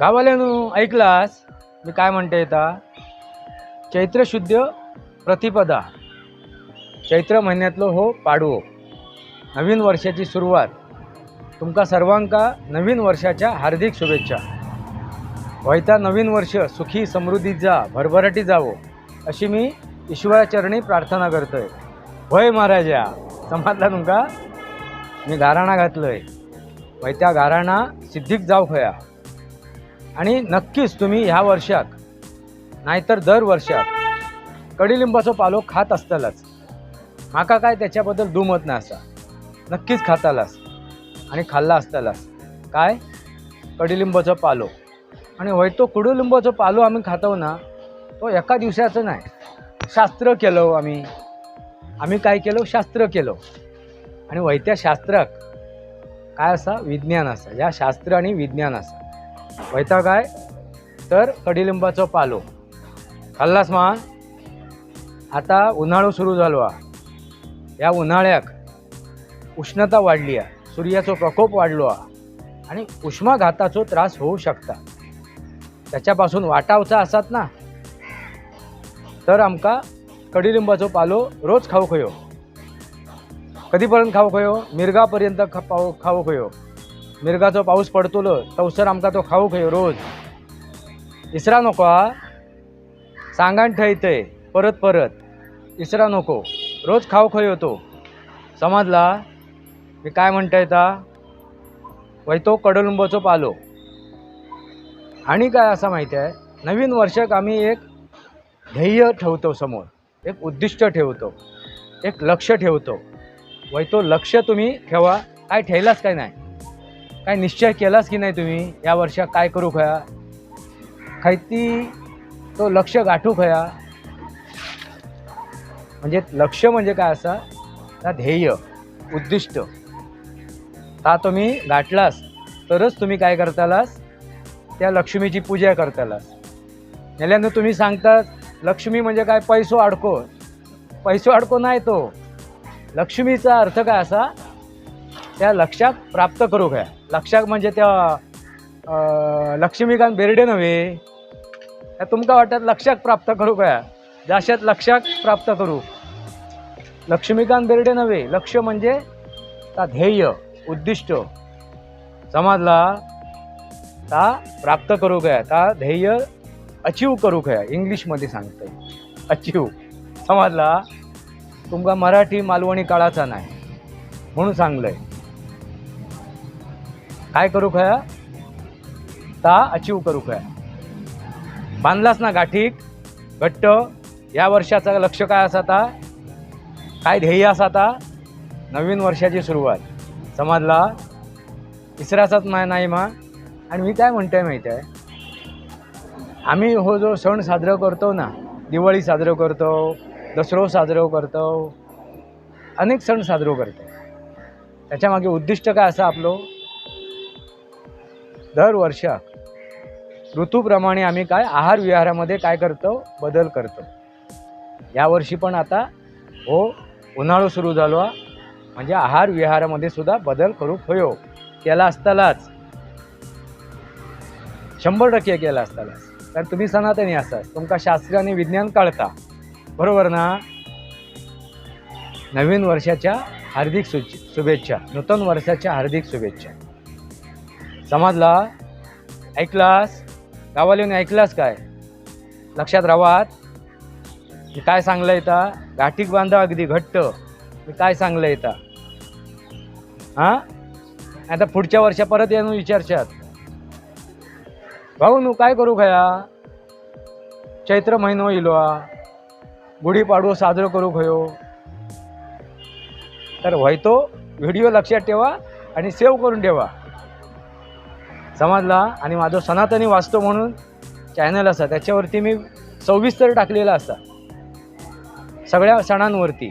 गावाल्यानु ऐकलास? मी काय म्हणते येता चैत्र शुद्ध प्रतिपदा. चैत्र महिन्यातलो हो पाडवो. नवीन वर्षाची सुरुवात. तुमका सर्वांका नवीन वर्षाच्या हार्दिक शुभेच्छा. वयता नवीन वर्ष सुखी समृद्धीत जा भरभराटी जावो अशी मी ईश्वराचरणी प्रार्थना करतोय. होय महाराजा? समजला तुमका मी गाराणा घातलंय. वैत्या गाराणा सिद्धीक जाऊ खया. आणि नक्कीच तुम्ही ह्या वर्षाक नाहीतर दर वर्षाक कडीलिंबाचो पालो खात असतालाच. माका काय त्याच्याबद्दल दुमत नाही असा नक्कीच खातालास आणि खाल्ला असतालास. काय? कडीलिंबाचो पालो. आणि होय तो कडुलिंबाचो पालो आम्ही खातो ना तो एका दिवसाचं नाही. शास्त्र केलो आम्ही. आम्ही काय केलो? शास्त्र केलो. आणि वैत्या शास्त्राक काय असा? विज्ञान असा. या शास्त्र आणि विज्ञान असा. वैता काय तर कडीलिंबाचो पालो. खाल्लास मा आता उन्हाळो सुरू झालो हा. या उन्हाळ्याक उष्णता वाढली आहे सूर्याचो प्रकोप वाढलो हा. आणि उष्माघाताचो त्रास होऊ शकता. त्याच्यापासून वाटावचा असतात ना. तर आमका कडीलिंबाचो पालो रोज खाऊ खयो कधीपर्यंत खाऊ खयो मिरगापर्यंत खा पाऊ खाऊ खयो मिरगाचो पाऊस पडतलो तवसर आमका तो खाऊ खयो रोज. इसरा नको हा. सांगाण ठेयतय परत परत. इसरा नको रोज खाऊ खयो तो समजला? मी काय म्हणता येता वैतो कडुलिंबाचो पालो. आणि काय असं माहिती आहे? नवीन वर्षाक आम्ही एक ध्येय ठेवतो समोर. एक उद्दिष्ट ठेवतो. एक लक्ष ठेवतो. वैतो लक्ष तुम्ही ठेवा. काय ठेवलाच काय नाही. काय निश्चय केलाच की नाही तुम्ही या वर्षात काय करू खया? खायती तो लक्ष गाठू खया? म्हणजे लक्ष म्हणजे काय असा? त्या ध्येय उद्दिष्ट. ता तुम्ही गाठलास तरच तुम्ही काय करतालास? त्या लक्ष्मीची पूजा करतालास. नेल्यानं तुम्ही सांगतात लक्ष्मी म्हणजे काय? पैसो अडको. पैसो अडको नाही तो. लक्ष्मीचा अर्थ काय असा? त्या लक्षात प्राप्त करू काय लक्षात म्हणजे त्या लक्ष्मीकांत बेर्डे नव्हे. त्या तुमका वाटत लक्षात प्राप्त करू काय जाशात लक्षात प्राप्त करू. लक्ष्मीकांत बेर्डे नव्हे. लक्ष म्हणजे ता ध्येय उद्दिष्ट. समजला ता प्राप्त करू काय ता ध्येय अचीव करू काय इंग्लिशमध्ये सांगतंय. अचीव समजला तुमका मराठी मालवणी काळाचा नाही. म्हणून सांगलंय. काय करू खया? ता अचीव करू खया. बांधलास ना गाठीक? घट्ट. या वर्षाचा लक्ष काय असा ता? काय ध्येय असा ता? नवीन वर्षाची सुरुवात. समजला? तिसऱ्याचाच माय नाही मा. आणि मी काय म्हणतोय माहिती आहे? आम्ही हो जो सण साजरा करतो ना दिवाळी साजरं करतो दसरो साजरो करतो अनेक सण साजरो करतो. त्याच्यामागे उद्दिष्ट काय असं आपलं? दरवर्ष ऋतूप्रमाणे आम्ही काय आहार विहारामध्ये काय करतो? बदल करतो. यावर्षी पण आता हो उन्हाळो सुरू झालो. हा. म्हणजे आहार विहारामध्ये सुद्धा बदल करू होयो. केला असतालाच. शंभर टक्के केला असतालाच. कारण तुम्ही सनातनी असाल. तुमका शास्त्र आणि विज्ञान कळता. बरोबर ना? नवीन वर्षाच्या हार्दिक शु शुभेच्छा. नूतन वर्षाच्या हार्दिक शुभेच्छा. समजला ऐकलास? गावाला येऊन ऐकलास काय? लक्षात राहात मी काय सांगलं येता घाटीक बांधा अगदी घट्ट. मी काय सांगलं येता हां? आता पुढच्या वर्षा परत येऊन विचारशात. भाऊ नू काय करू खया? चैत्र महिनो इलो गुढीपाडवो साजरो करू खयो. तर व्हायतो व्हिडिओ लक्षात ठेवा आणि सेव्ह करून ठेवा. समजला आणि माझं सनातनी वाचतो म्हणून चॅनल असा त्याच्यावरती मी सविस्तर टाकलेला असा सगळ्या सणांवरती.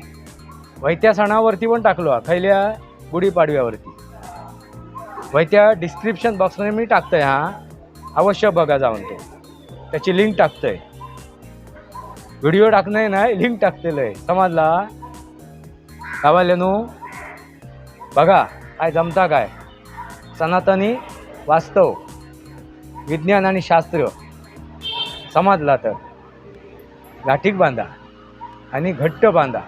वैत्या सणावरती पण टाकलो. हा खैल्या गुढीपाडव्यावरती. वैत्या डिस्क्रिप्शन बॉक्समध्ये मी टाकतोय हा. अवश्य बघा जाऊन तो. त्याची लिंक टाकतोय. व्हिडिओ टाकणं नाही लिंक टाकलेलं आहे समजला गावाल्यानो बघा काय जमता काय. सनातनी वास्तव विज्ञान आणि शास्त्र समजला तर गाठीक बांधा आणि घट्ट बांधा.